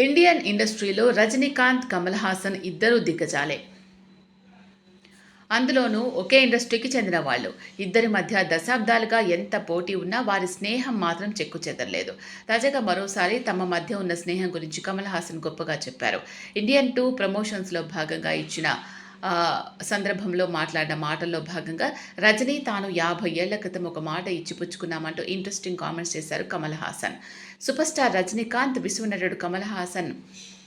Indian ఇండస్ట్రీలో రజనీకాంత్ కమల్ హాసన్ ఇద్దరు దిగ్గజాలే. అందులోనూ ఒకే ఇండస్ట్రీకి చెందిన వాళ్ళు. ఇద్దరి మధ్య దశాబ్దాలుగా ఎంత పోటీ ఉన్నా వారి స్నేహం మాత్రం చెక్కు చెదరలేదు. తాజాగా మరోసారి తమ మధ్య ఉన్న స్నేహం గురించి కమల్ హాసన్ గొప్పగా చెప్పారు. ఇండియన్ టూ ప్రమోషన్స్లో భాగంగా ఇచ్చిన సందర్భంలో మాట్లాడిన మాటల్లో భాగంగా రజనీ తాను యాభై ఏళ్ళ క్రితం ఒక మాట ఇచ్చిపుచ్చుకున్నామంటూ ఇంట్రెస్టింగ్ కామెంట్స్ చేశారు కమల్ హాసన్. సూపర్ స్టార్ రజనీకాంత్ విశ్వనటుడు కమల్ హాసన్.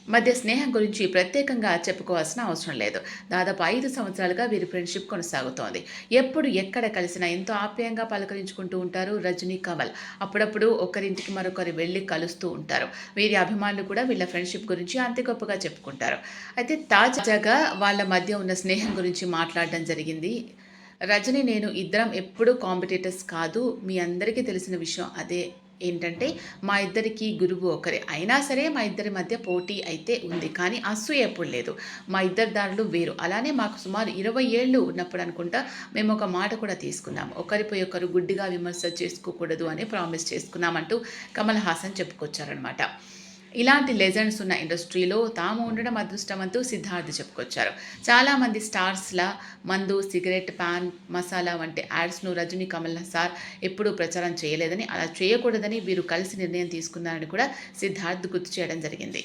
మధ్య స్నేహం గురించి ప్రత్యేకంగా చెప్పుకోవాల్సిన అవసరం లేదు. దాదాపు ఐదు సంవత్సరాలుగా వీరి ఫ్రెండ్షిప్ కొనసాగుతోంది. ఎప్పుడు ఎక్కడ కలిసినా ఎంతో ఆప్యాయంగా పలకరించుకుంటూ ఉంటారు రజనీ కమల్. అప్పుడప్పుడు ఒకరింటికి మరొకరు వెళ్ళి కలుస్తూ ఉంటారు. వీరి అభిమానులు కూడా వీళ్ళ ఫ్రెండ్షిప్ గురించి అంతే గొప్పగా చెప్పుకుంటారు. అయితే తాజాగా వాళ్ళ మధ్య ఉన్న స్నేహం గురించి మాట్లాడడం జరిగింది. రజని నేను ఇద్దరం ఎప్పుడూ కాంపిటేటర్స్ కాదు. మీ అందరికీ తెలిసిన విషయం అదే. ఏంటంటే మా ఇద్దరికి గురువు ఒకరే. అయినా సరే మా ఇద్దరి మధ్య పోటీ అయితే ఉంది కానీ అసూయ ఎప్పుడు లేదు. మా ఇద్దరు దారులు వేరు. అలానే మాకు సుమారు ఇరవై ఏళ్ళు ఉన్నప్పుడు అనుకుంటా మేము ఒక మాట కూడా తీసుకున్నాం. ఒకరిపై ఒకరు గుడ్డిగా విమర్శ చేసుకోకూడదు అని ప్రామిస్ చేసుకున్నామంటూ కమల్ హాసన్ చెప్పుకొచ్చారనమాట ఇలాంటి లెజెండ్స్ ఉన్న ఇండస్ట్రీలో తాము ఉండడం అదృష్టమంటూ సిద్ధార్థ్ చెప్పుకొచ్చారు. చాలామంది స్టార్స్ల మందు సిగరెట్ పాన్ మసాలా వంటి యాడ్స్ను రజనీ కమల్ సార్ ఎప్పుడూ ప్రచారం చేయలేదని అలా చేయకూడదని వీరు కలిసి నిర్ణయం తీసుకున్నారని కూడా సిద్ధార్థ్ గుర్తు చేయడం జరిగింది.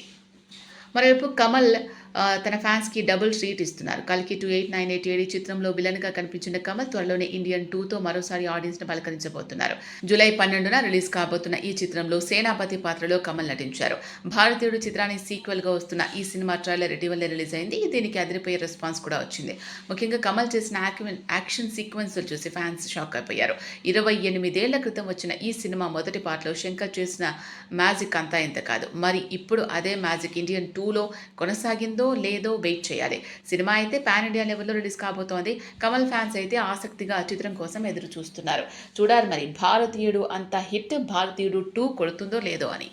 మరోవైపు కమల్ తన ఫ్యాన్స్కి డబుల్ ట్రీట్ ఇస్తున్నారు. కల్కి టూ ఎయిట్ నైన్ ఎయిట్ ఏడు చిత్రంలో విలన్గా కనిపించిన కమల్ త్వరలోనే ఇండియన్ టూతో మరోసారి ఆడియన్స్ను పలకరించబోతున్నారు. జూలై పన్నెండున రిలీజ్ కాబోతున్న ఈ చిత్రంలో సేనాపతి పాత్రలో కమల్ నటించారు. భారతీయుడు చిత్రానికి సీక్వెల్గా వస్తున్న ఈ సినిమా ట్రైలర్ ఇటీవలే రిలీజ్ అయింది. దీనికి అదిరిపోయే రెస్పాన్స్ కూడా వచ్చింది. ముఖ్యంగా కమల్ చేసిన యాక్వెన్- యాక్షన్ సీక్వెన్స్లు చూసి ఫ్యాన్స్ షాక్ అయిపోయారు. ఇరవై ఎనిమిదేళ్ళ క్రితం వచ్చిన ఈ సినిమా మొదటి పాటలో శంకర్ చేసిన మ్యాజిక్ అంతా ఇంత కాదు. మరి ఇప్పుడు అదే మ్యాజిక్ ఇండియన్ టూలో కొనసాగింది లేదో వెయిట్ చేయాలి. సినిమా అయితే పాన్ ఇండియా లెవెల్లో రిలీజ్ కాబోతోంది. కమల్ ఫ్యాన్స్ అయితే ఆసక్తిగా చిత్రం కోసం ఎదురు చూస్తున్నారు చూడాలి మరి భారతీయుడు అంత హిట్ భారతీయుడు టూ కొడుతుందో లేదో అని.